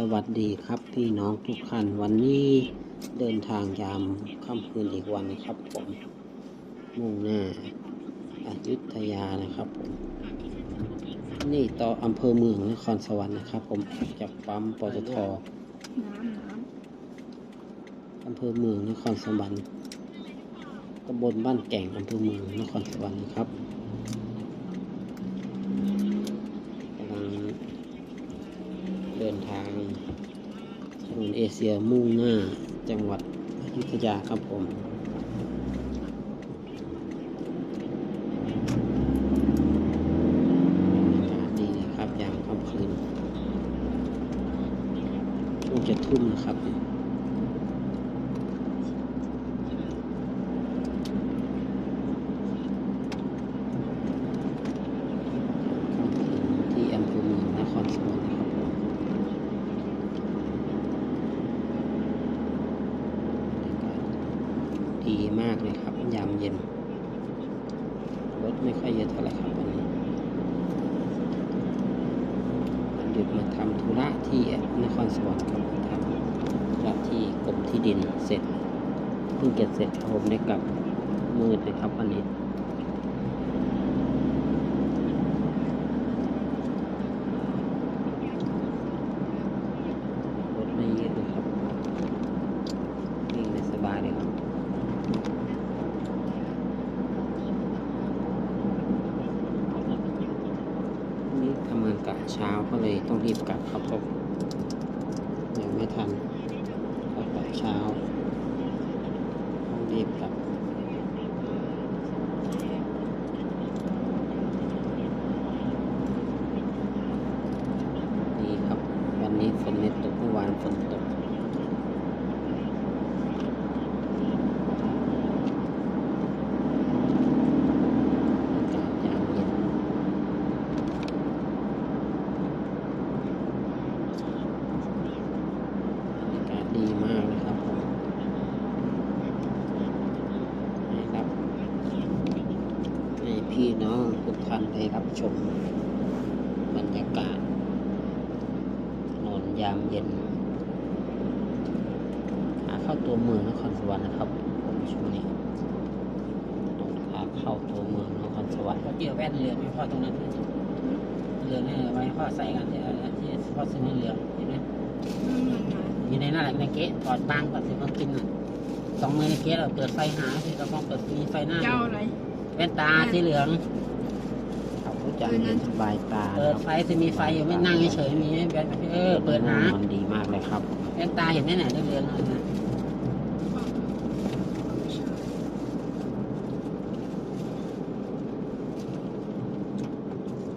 สวัสดีครับพี่น้องทุกท่านวันนี้เดินทางยามค่ำคืนอีกวันครับผมมุ่งหน้าอายุทยานะครับผมนี่ต่ออำเภอเมืองนครสวรรค์นะครับ ผมจากปั๊มปตทอำเภอเมืองนครสวรรค์ตำบลบ้านแก่งอำเภอเมืองนครสวรรค์นะครับกำลังเดินทางถนน เอเชียมุ่งหน้าจังหวัดอยุธยาครับผมดีนะครับยามค่ำคืนช่วงจะทุ่มนะครับ ที่อำเภอเมืองนครสวรรค์นะครับผมบรรยากาศดีมากเลยครับ ยามเย็น รถไม่ค่อยเยอะเท่าไหร่ครับวันนี้วันหยุดมาทำ ธุระที่นครสวรรค์ครับทำธุระที่กรมที่ดินเสร็จเพิ่งเก็บเสร็จผมได้กลับมืดเลยครับวันนี้ รถไม่เยอะเลยครับวิ่งได้สบายเลยครับวันนี่ทำงานกะเช้าก็เลยต้อง รีบกลับครับผมยังไม่ทันเข้ากะเช้า ต้องรีบกลับ ดีครับ วันนี้ฝนไม่ตกเมื่อวานฝนตก อากาศยามเย็นบรรยากาศดีมากเลยครับผมให้รับให้พี่น้องทุกท่านได้รับ ชมบรรยากาศถนนยามเย็นขาเข้าตัวเมืองนครสวรรค์นะครับผมช่วงนี้ตรงขาเข้าตัวเมืองนครสวรรค์เขาเกี่ยวแว่นเรือไม่พอตรงนั้นเรือเนี่ยไว้พ่อใส่กันที่อะไรที่พ่อซื้อในเรือเห็นไหมำน้ำมันมาอยู่ในนั่นแหละในเก๊ะถอดบางก่อนสิมากินน่ะสองมือในเก๊ะเราเปิดไฟหาสิเราต้องเปิดมีไฟหน้าเจ้าอะไรแว่นตาสีเหลือง เขาจะเย็นสบายตาเปิดไฟจะมีไฟอยู่ไม่นั่งเฉยๆมีแว่นเออเปิดหามันดีมากเลยครับแว่นตาเห็นไหมเนี่ยเหลืองๆนั่นนะ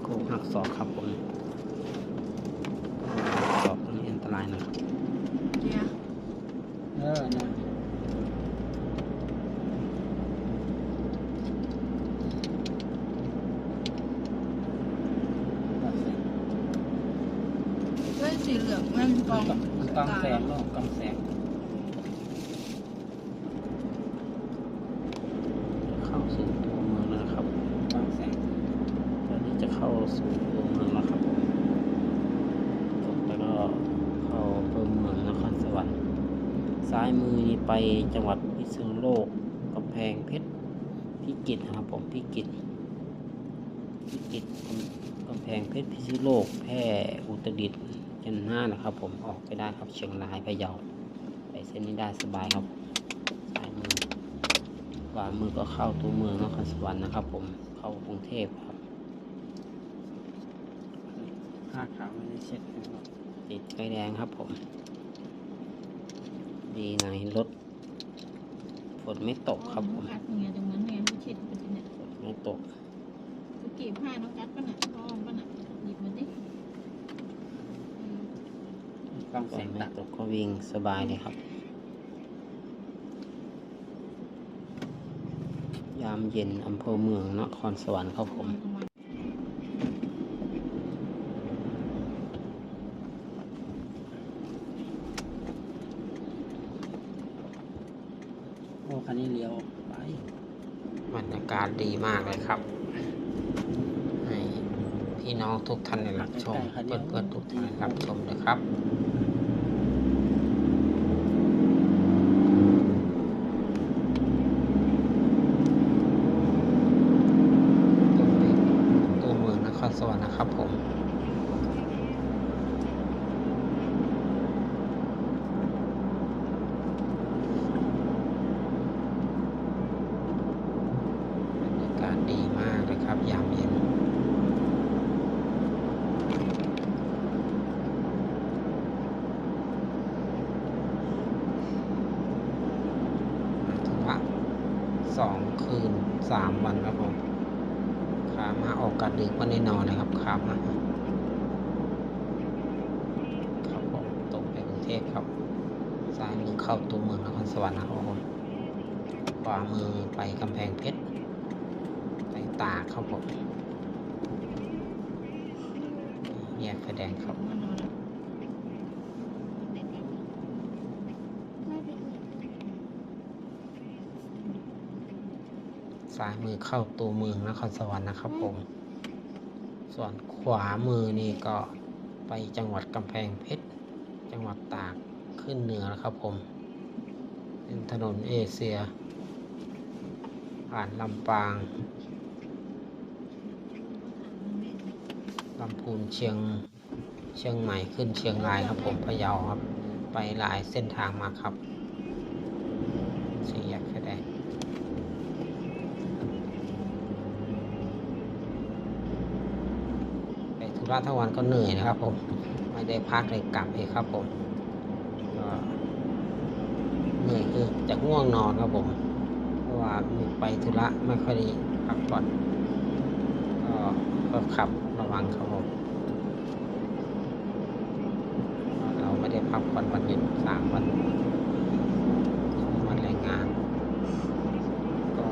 โค้งหักศอกครับผมศอกตรงนี้อันตรายนะครับ เกียร์ เออนะ เฮ้ยสีเห ลืองมันกกอองงมันกองแสงโลกกองแสงเข้าสู่ตัวเมืองแล้วนะครับกองแสงตอนนี้จะเข้าสู่ตัวเมืองแล้วครับผมแล้วก็เข้าอำเภอเมืองนครสวรรค์ซ้ายมือนี่ไปจังหวัดพิษณุโลกกำแพงเพชรพิจิตรครับผมพิจิตรพิจิตรกำแพงเพชรพิษณุโลกแพร่อุตรดิตถ์ นทร์นะครับ ผมออกไปได้ครับเชียงรายพะเยาไปเส้นนี้ได้สบายครับซ้ายมือขวามือก็เข้าตัวเมืองนครสวรรค์นะครับ ผมเข้ากรุงเทพครับผ้าขาวไม่ได้เช็ดนะครับติดไฟแดงครับผม ดีหน่อยรถฝนไม่ตกครับผมกัดเนี่ยตรงนั้นเนี่ยเช็ดไปเนี่ยฝนไม่ตกสกีผ้าน้องกัดปะน่ะพร้อมปะน่ะหยิบมาดิ กองฝแสนงไม่ตัดตกก็วิ่งสบายเลยครับ ยามเย็นอำเภอเมืองนครสวรรค์ครับผมโอ้คันนี้เลี้ยวไปบรรยากาศดีมากเลยครับให้พี่น้องทุกท่านได้รับชม เพื่อนๆทุกท่านได้รับชมเลยครับ สวัสดีครับ มาออกกาดึกวันแน่นอนเลยครับขามาครับผมตรงไปกรุงเทพครับ ซ้ายมือเข้าตัวเมืองนครสวรรค์นะครับผมขวามือไปกำแพงเพชรไปตากครับผมแยกไฟแดงครับซ้ายมือเข้าตัวเมืองนครสวรรค์นะครับผม ส่วนขวามือนี่ก็ไปจังหวัดกำแพงเพชร จังหวัดตากขึ้นเหนือแล้วครับผม เป็นถนนเอเชีย ผ่านลำปางลำพูนเชียงเชียงใหม่ขึ้นเชียงรายครับผมพะเยาครับ ไปหลายเส้นทางมาครับสี่แยกไฟแดง ไปธุ ระทั้งวันก็เหนื่อยนะครับผม ไม่ได้พักเลยกลับเลยครับผมก็เหนื่อยคือจะง่วงนอนครับผมเพราะว่าไปธุระไม่ค่อยได้พักผ่อนก็ก็ขับระวังครับผมเราไม่ได้พักผ่อนวันหยุดสามวันวันแรงงาน ก็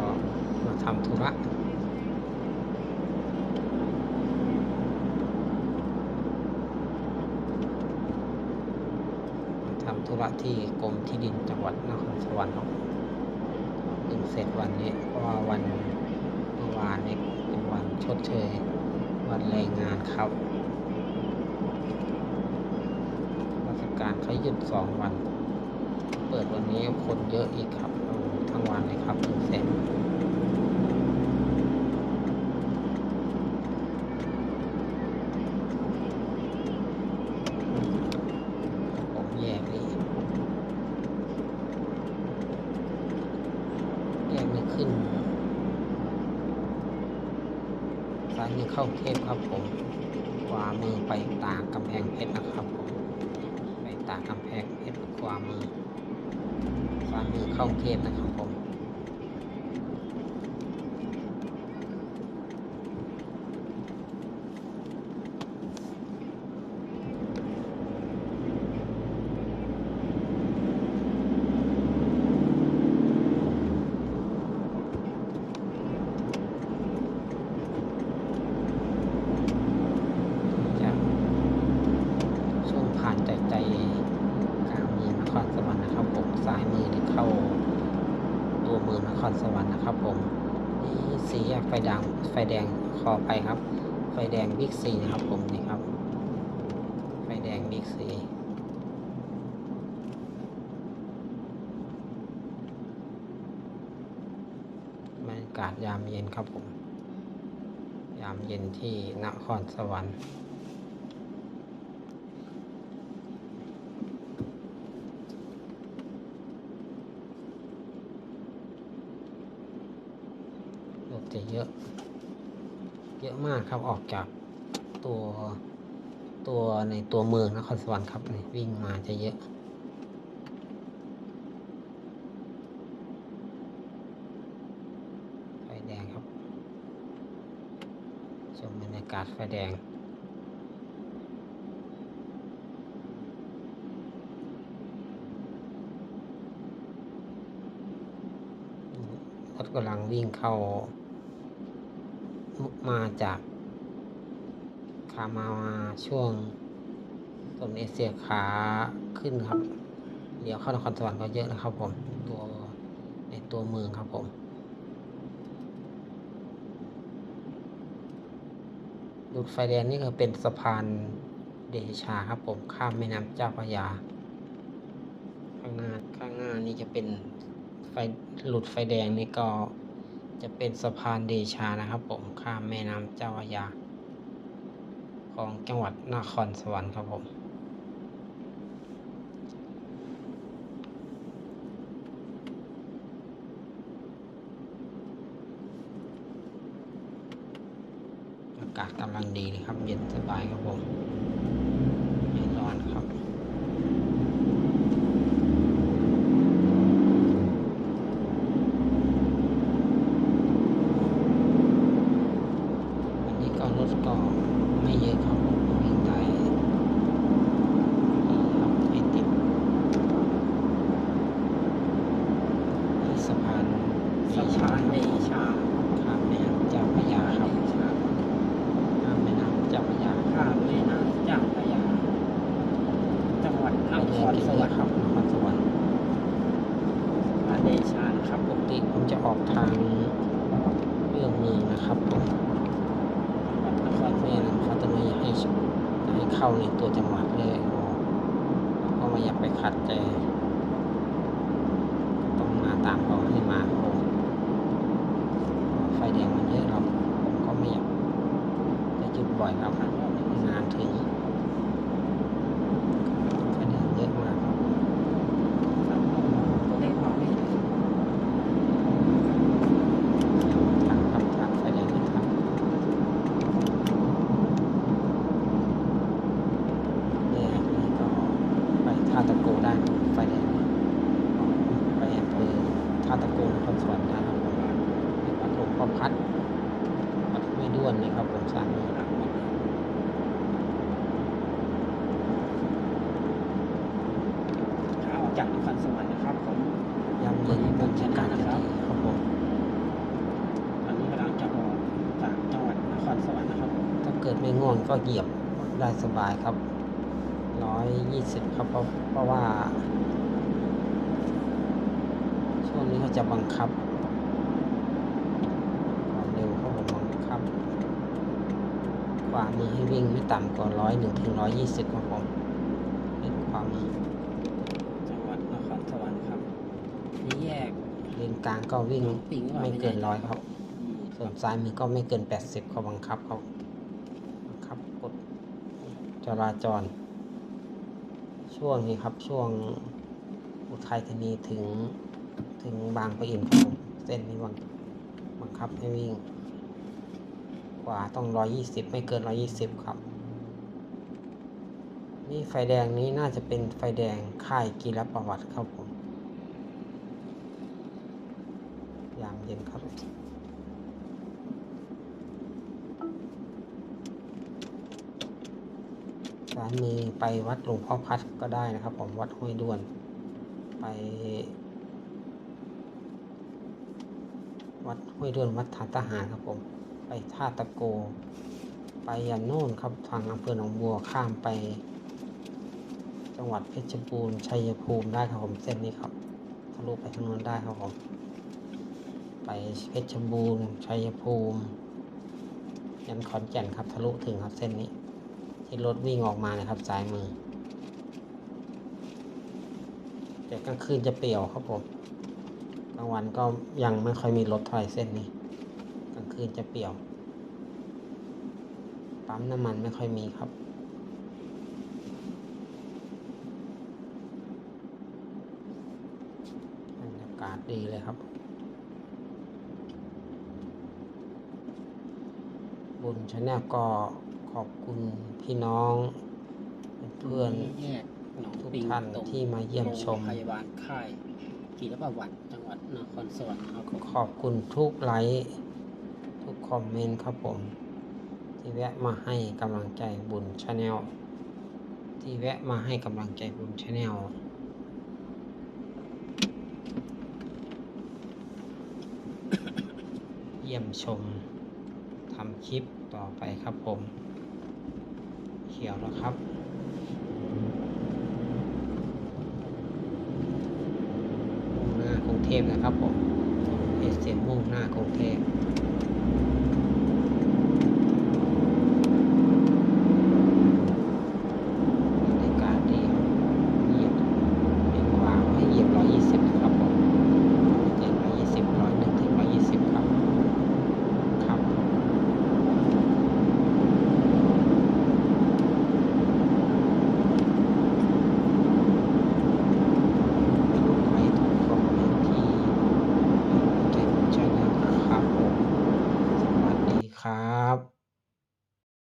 มาทำธุระ ทำธุ ระที่กรมที่ดินจังหวัดนครสวรรค์ครับเพิ่งเสร็จวันนี้เพราะว่าวันเมื่อวานนี้เป็นวันชดเชย วันแรงงานครับราชการเขาหยุดสองวัน เปิดวันนี้คนเยอะอีกครับทั้งวันเลยครับเพิ่งเสร็จ ผมแยกเลยแยกไม่ขึ้น ซ้ายมือ เข้าเทพครับผมขวามือไปตากกำแพงเพชรนะครับผมไปตากกำแพงเพชรขวามือขวามือเข้าเทพนะครับผม จากช่วงผ่านใจใจกลางเมืองนครสวรรค์นะครับผมซ้ายมือที่เข้า ตัวเมืองนครสวรรค์นะครับผมนี่สีแยกไฟแดงไฟแดงขอไปครับ ไฟแดงบิ๊กซีนะครับผมนี่ครับ ไฟแดงบิ๊กซีบรรยากาศยามเย็นครับผม ยามเย็นที่นครสวรรค์ จะเยอะ เยอะมากครับออกจากตัวตัวในตัวเมืองนครสวรรค์ครับนี่วิ่งมาจะเยอะไฟแดงครับชมบรรยากาศไฟแดงรถกำลังวิ่งเข้า มาจากขามามาช่วงตนเอเชียขาขึ้นครับ เดี๋ยวเข้านครสวรรค์ก็เยอะนะครับผมตัวในตัวเมืองครับผมดุดไฟแดงนี่คือเป็นสะพานเดชาครับผมข้ามแม่น้ำเจ้าพระยา ข้างหน้าข้างหน้านี่จะเป็นไฟหลุดไฟแดงนี่ก็ จะเป็นสะพานเดชานะครับ ผมข้ามแม่น้ำเจ้าพระยา ของจังหวัดนครสวรรค์ครับผม อากาศกำลังดีเลยครับ เย็นสบายครับผมร้อนครับ อ ครสวรรค์ ครับนครสวรรค์ บ้านเดชานะครับ ปกติผมจะออก ทางเรื่องเมืองนะครับผมนครสแม่เขาจะไม่ให้ให้เข้าในตัวจังหวัดเลยโอ้เราก็ไม่อยากไปขัดใจต้องมาตามเขาให้มาโอ้ไฟแดงมันเยอะเราผมก็ไม่อยากจะหยุดบ่อยครับนานถึงไฟแดงเยอะมากครับ ตัวเลขบอกไม่ ทันครับทันไฟแดงไม่ทันเนี่ยนี่ก็ไปท่าตะโกได้ไฟแดงไปอำเภอท่าตะโกนครสวรรค์ได้ครับผมเป็นวัดหลวงพ่อพัดวัดห้วยด้วนนะครับผมสร้างมา ขาออก จากนครสวรรค์นะครับผมย้ำเย็นบรรยากาศดีครับผมตอนนี้กำลังจะออกจากจังหวัดนครสวรรค์นะครับผมถ้าเกิดไม่ง่วงก็เหยียบได้สบายครับร้อยยี่สิบครับเพราะเพราะว่า ช่วงนี้เขาจะบังคับความเร็วเขาบอกบังคับขวามือให้วิ่งไม่ต่ำกว่าร้อยหนึ่งถึงร้อยยี่สิบครับผมเป็นขวามือ จังหวัดนครสวรรค์ครับนี่แยก เลนกลางก็วิ่งปิงหรือปล่าไม่เกินร้อยครับอืมส่วนซ้ายมือก็ไม่เกินแปดสิบเขาบังคับเขาบังคับกฎจราจร ช่วงนี้ครับช่วงอุทัยธานีถึงถึงบางปะอินครับผมเส้นนี้บังบังคับให้วิ่งกว่าต้องร้อยี่สิบไม่เกินร้อยี่สิบครับ นี่ไฟแดงนี้น่าจะเป็นไฟแดงค่ายกีรประวัติครับผมยาม เย็นครับซ้ายมือไปวัดหลวงพ่อพัดก็ได้นะครับ ผมวัดห้วยด้วน ไป วัดห้วยด้วนวัดฐานทหารครับผม ไปท่าตะโก ไปยันโน่นครับทางอำเภอหนองบัวข้ามไป จังหวัดเพชรบูรณ์ชัยภูมิได้ครับผมเส้นนี้ครับทะลุไปทางนู้นได้ครับผม ไปเพชรบูรณ์ชัยภูมิยันขอนแก่นครับทะลุถึงครับเส้นนี้ ที่รถวิ่งออกมานะครับซ้ายมือ แต่กลางคืนจะเปี่ยวครับผมกลางวันก็ยังไม่ค่อยมีรถเท่าไหร่เส้นนี้ กลางคืนจะเปี่ยว ปั๊มน้ำมันไม่ค่อยมีครับบรรยากาศดีเลยครับ บุญชาแนลก็ขอบคุณพี่น้อง เพื่อนแยกหนองทุกปิงท่านตรงที่มาเยี่ยมชม โรงพยาบาลค่ายกีรประวัติจังหวัดนครสวรรค์ครับผมขอบคุณทุกไลค์ทุกคอมเมนต์ครับผม ที่แวะมาให้กำลังใจบุญชาแนลที่แวะมาให้กำลังใจบุญชาแนลเยี่ยมชมทำ คลิปต่อไปครับผม เขียวแล้วครับ มุ่งหน้ากรุงเทพนะครับผมเอเสียมุ่งหน้ากรุงเทพ